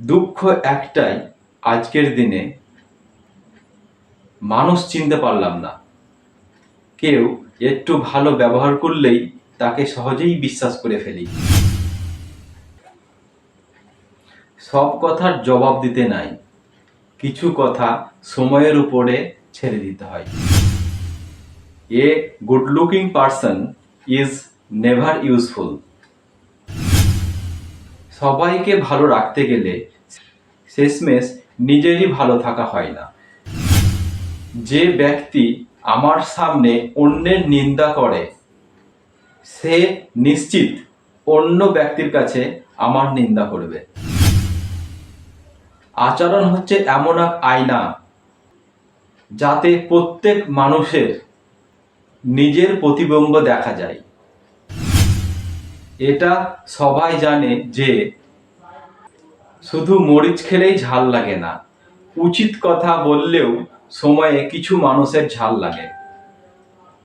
দুঃখ একটাই, আজকের দিনে মানুষ চিনতে পারলাম না। কেউ একটু ভালো ব্যবহার করলেই তাকে সহজেই বিশ্বাস করে ফেলি। সব কথার জবাব দিতে নাই। কিছু কথা সময়ের উপরে ছেড়ে দিতে হয়। A good looking person is never useful সবাইকে ভালো রাখতে গেলে শেষমেশ নিজেরই ভালো থাকা হয় না। যে ব্যক্তি আমার সামনে অন্যের নিন্দা করে, সে নিশ্চিত অন্য ব্যক্তির কাছে আমার নিন্দা করবে। আচরণ হচ্ছে এমন এক আয়না যাতে প্রত্যেক মানুষের নিজের প্রতিবিম্ব দেখা যায়। এটা সবাই জানে যে শুধু মরিচ খেলেই ঝাল লাগে না। উচিত কথা বললেও সময়ে কিছু মানুষের ঝাল লাগে।